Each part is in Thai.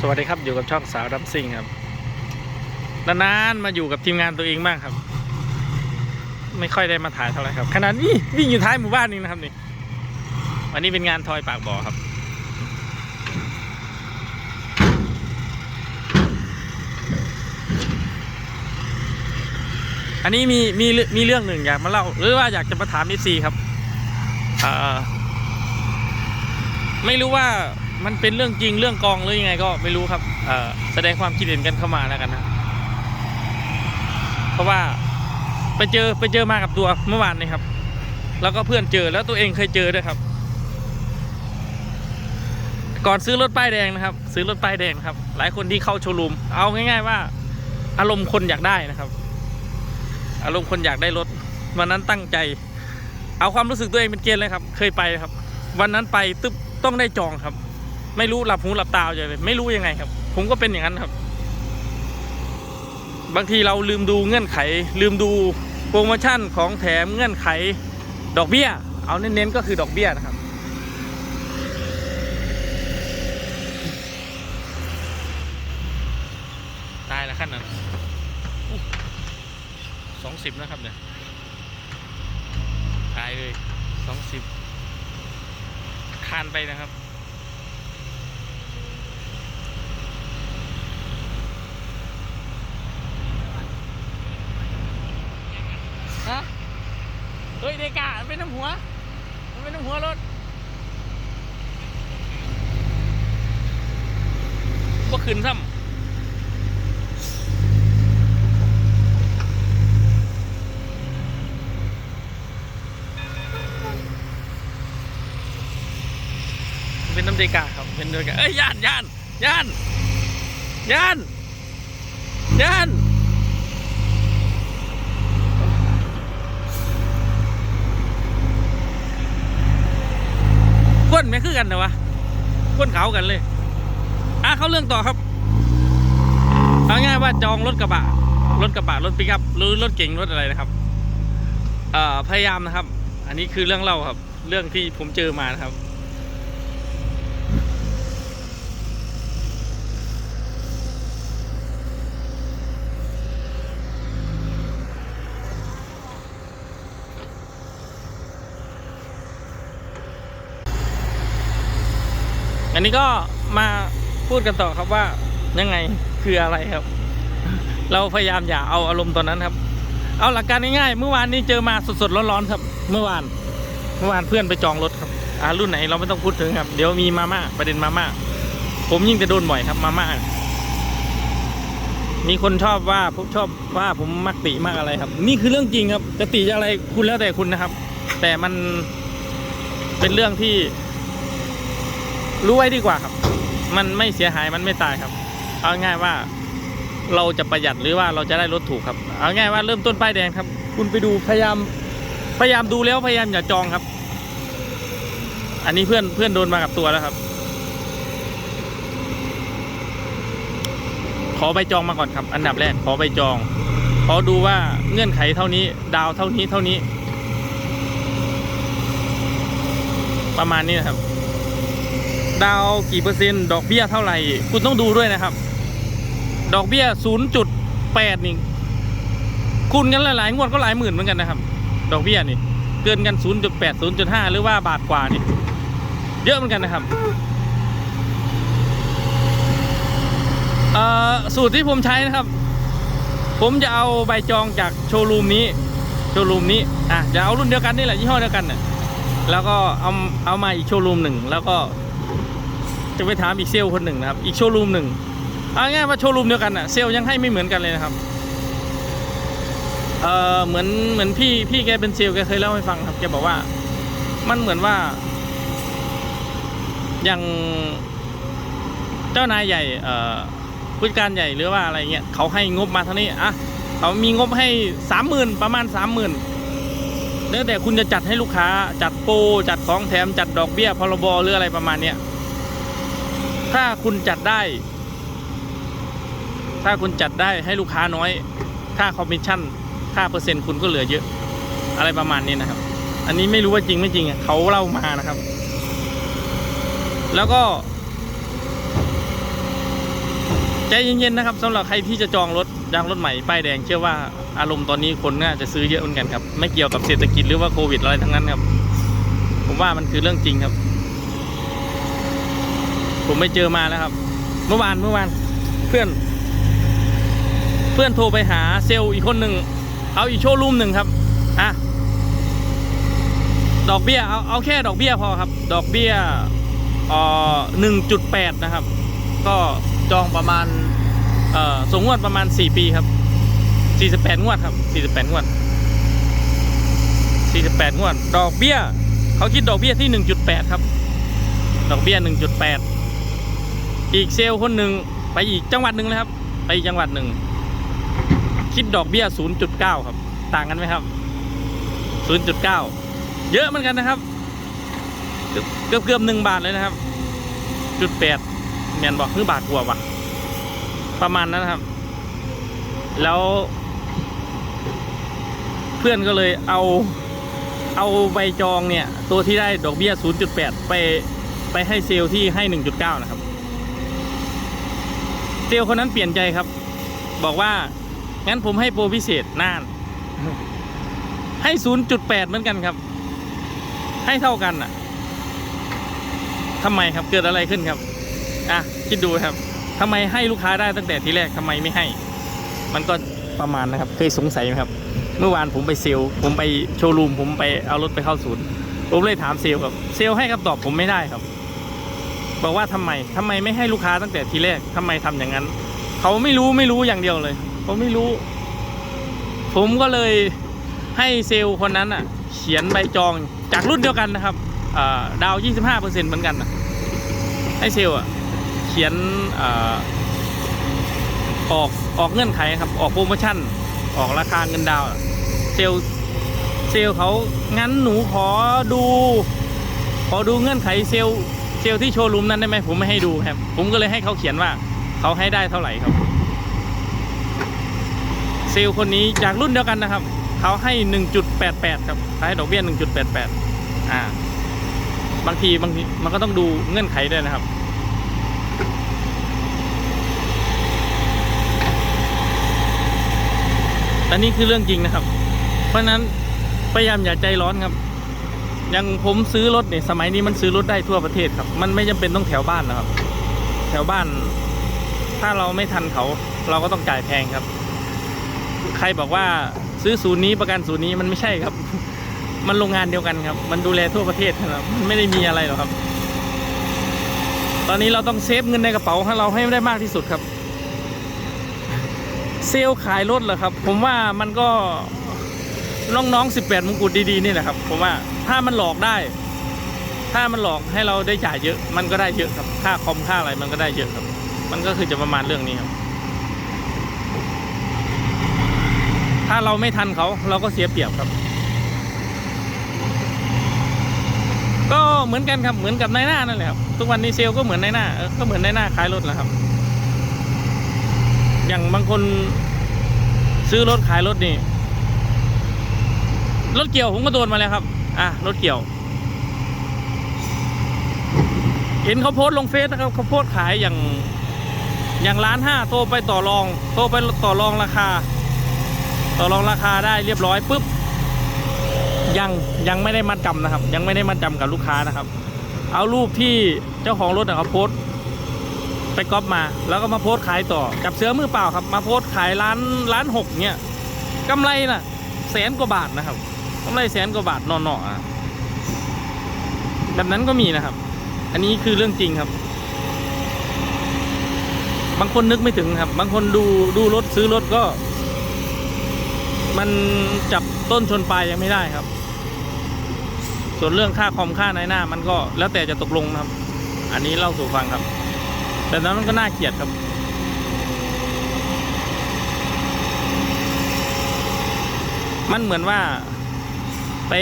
สวัสดีครับอยู่กับช่องสาวดัมซิงครับนานๆมาอยู่กับทีมงานตัวเองบ้างครับ ไม่ค่อยได้มาถ่ายเท่าไหร่ครับขนาดนี้วิ่งอยู่ท้ายหมู่บ้านนี่นะครับนี่วันนี้เป็นงานทอยปากบ่อครับ อันนี้มีมีมีเรื่องหนึ่งอยากมาเล่าหรือว่าอยากจะมาถามนิซีครับไม่รู้ว่า มันเป็นเรื่องจริงเรื่องกองหรือยังไงก็ไม่รู้ครับเอ่อแสดงความคิดเห็นกันเข้ามาแล้วกันนะเพราะว่าไปเจอไปเจอมากับตัวเมื่อวานนี้ครับ แล้วก็เพื่อนเจอแล้วตัวเองเคยเจอด้วยครับ ก่อนซื้อรถป้ายแดงนะครับ ซื้อรถป้ายแดงครับ หลายคนที่เข้าโชว์รูมเอาง่ายๆว่า อารมณ์คนอยากได้นะครับ อารมณ์คนอยากได้รถวันนั้นตั้งใจ เอาความรู้สึกตัวเองเป็นเกณฑ์เลยครับ เคยไปครับ วันนั้นไปตึ๊บต้องได้จองครับ ไม่รู้หลับหูหลับตาใจเลย ไม่รู้ยังไงครับ ผมก็เป็นอย่างนั้นครับ บางทีเราลืมดูเงื่อนไข ลืมดูโปรโมชั่นของแถมเงื่อนไขดอกเบี้ย เอาเน้นๆก็คือดอกเบี้ยนะครับ ตายแล้วขั้นนั้นสองสิบนะครับเนี่ยตายเลยสองสิบคานไปนะครับ ฮะ เฮ้ยเดกามันเป็นน้ำ หัว มันเป็นน้ำหัวรถบ่ขึ้นซ้ำเป็นน้ำเดกาครับ เป็นเดกาเอ้ยย่านย่านย่านย่านย่าน ก้นไม่คือกันนะวะก้นเขากันเลย อะเขาเรื่องต่อครับเอาง่ายว่าจองรถกระบะ รถกระบะ รถปิกอัพหรือรถเก๋งรถอะไรนะครับเอ่อพยายามนะครับ อันนี้คือเรื่องเล่าครับ เรื่องที่ผมเจอมานะครับ นนี้ก็มาพูดกันต่อครับว่ายังไงคืออะไรครับ เราพยายามอย่าเอาอารมณ์ตอนนั้นครับ เอาหลักการง่ายๆเมื่อวานนี้เจอมาสดๆร้อนๆครับ เมื่อวาน เมื่อวานเพื่อนไปจองรถครับอ่ารุ่นไหนเราไม่ต้องพูดถึงครับ เดี๋ยวมีมาม่าประเด็นมาม่าผมยิ่งจะโดนบ่อยครับมาม่ามีคนชอบว่าผมชอบว่าผมมักติมากอะไรครับ นี่คือเรื่องจริงครับจะติอะไรคุณแล้วแต่คุณนะครับ แต่มันเป็นเรื่องที่ รู้ไว้ดีกว่าครับ มันไม่เสียหายมันไม่ตายครับ เอาง่ายว่าเราจะประหยัดหรือว่าเราจะได้รถถูกครับ เอาง่ายว่าเริ่มต้นป้ายแดงครับ คุณไปดูพยายามพยายามดูแล้วพยายามอย่าจองครับ อันนี้เพื่อนเพื่อนโดนมากับตัวแล้วครับ ขอใบจองมาก่อนครับ อันดับแรกขอใบจอง ขอดูว่าเงื่อนไขเท่านี้ ดาวเท่านี้เท่านี้ ประมาณนี้นะครับ ดาวกี่เปอร์เซ็นต์ดอกเบี้ยเท่าไหร่ คุณต้องดูด้วยนะครับ ดอกเบี้ย 0.8 นี่คูณกันหลายๆงวดก็หลายหมื่นเหมือนกันนะครับ ดอกเบี้ยนี่ เกินกัน 0.8 0.5 หรือว่าบาทกว่านี่เยอะเหมือนกันนะครับสูตรที่ผมใช้นะครับ ผมจะเอาใบจองจากโชว์รูมนี้ โชว์รูมนี้อะจะเอารุ่นเดียวกันนี่แหละยี่ห้อเดียวกันเนี่ยแล้วก็เอาเอามาอีกโชว์รูมหนึ่งแล้วก็ จะไปถามอีกเซลล์คนหนึ่งนะครับ อีกโชว์รูมหนึ่งเอาง่ายว่าโชว์รูมเดียวกันอะเซลล์ยังให้ไม่เหมือนกันเลยนะครับ เออเหมือนเหมือนพี่พี่แกเป็นเซลล์แกเคยเล่าให้ฟังครับแกบอกว่า มันเหมือนว่า อย่างเจ้านายใหญ่เอ่อผู้จัดการใหญ่หรือว่าอะไรเงี้ยเขาให้งบมาเท่านี้อะเขามีงบให้สามหมื่นประมาณสามหมื่นแล้วแต่คุณจะจัดให้ลูกค้าจัดโปรจัดของแถมจัดดอกเบี้ยพรบหรืออะไรประมาณเนี้ย ถ้าคุณจัดได้ ถ้าคุณจัดได้ให้ลูกค้าน้อย ค่าคอมมิชชั่น ค่าเปอร์เซ็นต์คุณก็เหลือเยอะ อะไรประมาณนี้นะครับ อันนี้ไม่รู้ว่าจริงไม่จริงเขาเล่ามานะครับ แล้วก็ ใจเย็นๆนะครับสำหรับใครที่จะจองรถยางรถใหม่ป้ายแดงเชื่อว่าอารมณ์ตอนนี้คนน่าจะซื้อเยอะเหมือนกันครับ ไม่เกี่ยวกับเศรษฐกิจหรือว่าโควิดอะไรทั้งนั้นครับ ผมว่ามันคือเรื่องจริงครับ ผมไม่เจอมาแล้วครับ เมื่อวานเมื่อวานเพื่อน เพื่อนโทรไปหาเซลล์อีกคนหนึ่งเอาอีกโชว์รูมหนึ่งครับอะดอกเบี้ยเอาเอาแค่ดอกเบี้ยพอครับ ดอกเบี้ยเอ่อหนึ่งจุดแปดนะครับ ก็จองประมาณเอ่อสงงวดประมาณ4ปีครับ48งวดครับ48งวด48งวด ดอกเบี้ยเขาคิดดอกเบี้ยที่1.8ครับ ดอกเบี้ย1.8 อีกเซลล์คนหนึ่งไปอีกจังหวัดหนึ่งเลยครับ ไปอีกจังหวัดหนึ่งคิดดอกเบี้ย 0.9 ครับ ต่างกันไหมครับ 0.9 เยอะเหมือนกันนะครับเกือบเกือบเกือบหนึ่งบาทเลยนะครับ จุดแปดเมียนบอกคือบาทกว่าวะประมาณนั้นครับ แล้ว เพื่อนก็เลยเอาเอาใบจองเนี่ย ตัวที่ได้ดอกเบี้ย 0.8 ไปไปให้เซลล์ที่ให้ 1.9 นะครับ เซลล์คนนั้นเปลี่ยนใจครับ บอกว่า งั้นผมให้โปรพิเศษน่าน ให้0.8เหมือนกันครับ ให้เท่ากันอะทำไมครับเกิดอะไรขึ้นครับ อะ คิดดูครับทำไมให้ลูกค้าได้ตั้งแต่ทีแรกทำไมไม่ให้ มันก็ประมาณนะครับ เคยสงสัยไหมครับ เมื่อวานผมไปเซลล์ผมไปโชว์รูม ผมไปเอารถไปเข้าศูนย์ ผมเลยถามเซลล์ครับ เซลล์ให้คำตอบผมไม่ได้ครับ บอกว่าทำไมทำไมไม่ให้ลูกค้าตั้งแต่ทีแรกทำไมทำอย่างนั้น เขาไม่รู้ไม่รู้อย่างเดียวเลยเขาไม่รู้ ผมก็เลยให้เซลล์คนนั้นอะ เขียนใบจองจากรุ่นเดียวกันนะครับดาว 25%เหมือนกันนะให้เซลล์อะ เขียนอออกออกเงื่อนไขครับ ออกโปรโมชั่น ออกราคาเงินดาวเซลล์เซลล์เขางั้นหนูขอดู ขอดูเงื่อนไขเซลล์ เซลที่โชว์รูมนั้นได้ไหมผมไม่ให้ดูครับ ผมก็เลยให้เขาเขียนว่าเขาให้ได้เท่าไหร่ครับ เซลคนนี้จากรุ่นเดียวกันนะครับ เขาให้ 1.88 ครับเขาให้ดอกเบี้ย 1.88 อ่า บางทีบางทีมันก็ต้องดูเงื่อนไขด้วยนะครับอันนี้คือเรื่องจริงนะครับ เพราะนั้นพยายามอย่าใจร้อนครับ อย่างผมซื้อรถเนี่ยสมัยนี้มันซื้อรถได้ทั่วประเทศครับ มันไม่จำเป็นต้องแถวบ้านนะครับ แถวบ้าน ถ้าเราไม่ทันเขา เราก็ต้องจ่ายแพงครับ ใครบอกว่าซื้อศูนย์นี้ประกันศูนย์นี้มันไม่ใช่ครับ มันโรงงานเดียวกันครับ มันดูแลทั่วประเทศครับมันไม่ได้มีอะไรหรอกครับ ตอนนี้เราต้องเซฟเงินในกระเป๋าของเราให้ได้มากที่สุดครับ เซลล์ขายรถเหรอครับ ผมว่ามันก็ น้องๆ 18 มงกุฎดีๆ นี่แหละครับผมว่าถ้ามันหลอกได้ ถ้ามันหลอกให้เราได้จ่ายเยอะ มันก็ได้เยอะครับ ค่าคอมค่าอะไรมันก็ได้เยอะครับ มันก็คือจะประมาณเรื่องนี้ครับ ถ้าเราไม่ทันเขาเราก็เสียเปรียบครับ ก็เหมือนกันครับเหมือนกับนายหน้านั่นแหละครับทุกวันนี้เซลล์ก็เหมือนนายหน้าก็เหมือนนายหน้าขายรถแหละครับ อย่างบางคนซื้อรถขายรถนี่ รถเกี่ยวผมก็โดนมาแล้วครับ อะรถเกี่ยว เห็นเขาโพสต์ลงเฟซนะครับเขาโพสต์ขายอย่าง อย่างล้านห้าโทรไปต่อรอง โทรไปต่อรองราคา ต่อรองราคาได้เรียบร้อยปุ๊บยังยังไม่ได้มัดจำนะครับ ยังไม่ได้มัดจำกับลูกค้านะครับ เอารูปที่เจ้าของรถนะเขาโพสต์ไปก๊อปมา แล้วก็มาโพสต์ขายต่อกับเสือมือเปล่าครับ มาโพสต์ขายร้านร้านหกเนี่ยกำไรน่ะแสนกว่าบาทนะครับ กำไรแสนกว่าบาทนอนๆอะแบบนั้นก็มีนะครับ อันนี้คือเรื่องจริงครับ บางคนนึกไม่ถึงครับ บางคนดูดูรถซื้อรถก็ มันจับต้นชนปลายยังไม่ได้ครับ ส่วนเรื่องค่าคอมค่าในหน้า มันก็แล้วแต่จะตกลงครับ อันนี้เล่าสู่ฟังครับ แต่นั้นมันก็น่าเกลียดครับมันเหมือนว่า ไป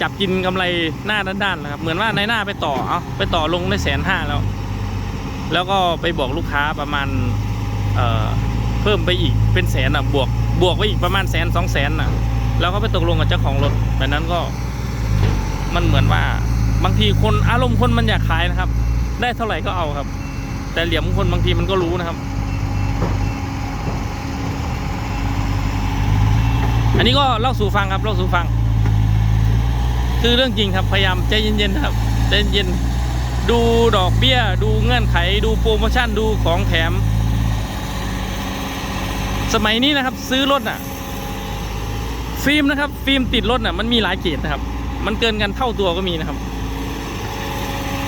จับกินกำไรหน้าด้านๆนะครับ เหมือนว่าในหน้าไปต่อเอาไปต่อลงได้แสนห้าแล้ว แล้วก็ไปบอกลูกค้าประมาณเอ่อเพิ่มไปอีกเป็นแสนอะบวกบวกไปอีกประมาณแสนสองแสนอะแล้วก็ไปตกลงกับเจ้าของรถแบบนั้นก็มันเหมือนว่าบางทีคนอารมณ์คนมันอยากขายนะครับ ได้เท่าไหร่ก็เอาครับ แต่เหลี่ยมคนบางทีมันก็รู้นะครับอันนี้ก็เล่าสู่ฟังครับเล่าสู่ฟัง คือเรื่องจริงครับพยายามใจเย็นๆครับใจเย็นดูดอกเบี้ย ดูเงื่อนไขดูโปรโมชั่นดูของแถม สมัยนี้นะครับ ซื้อรถน่ะ ฟิล์มนะครับ ฟิล์มติดรถน่ะมันมีหลายเกรดนะครับ มันเกินกันเท่าตัวก็มีนะครับ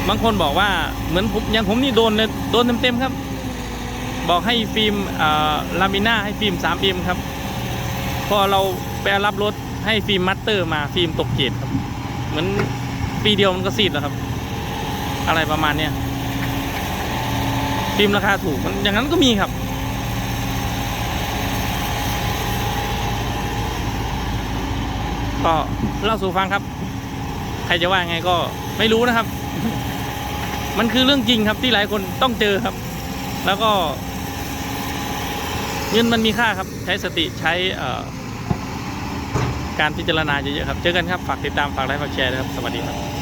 บางคนบอกว่าเหมือนผมอย่างผมนี่โดนเลยโดนเต็มๆครับ บอกให้ฟิล์มลามิน่าให้ฟิล์ม3 m ครับ พอเราไปรับรถให้ฟิล์มมัตเตอร์มาฟิล์มตกเกรดครับ เหมือนปีเดียวมันก็ซีดแล้วครับ อะไรประมาณเนี้ยฟิล์มราคาถูกมันอย่างนั้นก็มีครับ ก็เล่าสู่ฟังครับ ใครจะว่าไงก็ไม่รู้นะครับ มันคือเรื่องจริงครับที่หลายคนต้องเจอครับ แล้วก็ เงินมันมีค่าครับ ใช้สติใช้เอ่อ การพิจารณาเยอะๆครับ เจอกันครับ ฝากติดตาม ฝากไลค์ ฝากแชร์นะครับ สวัสดีครับ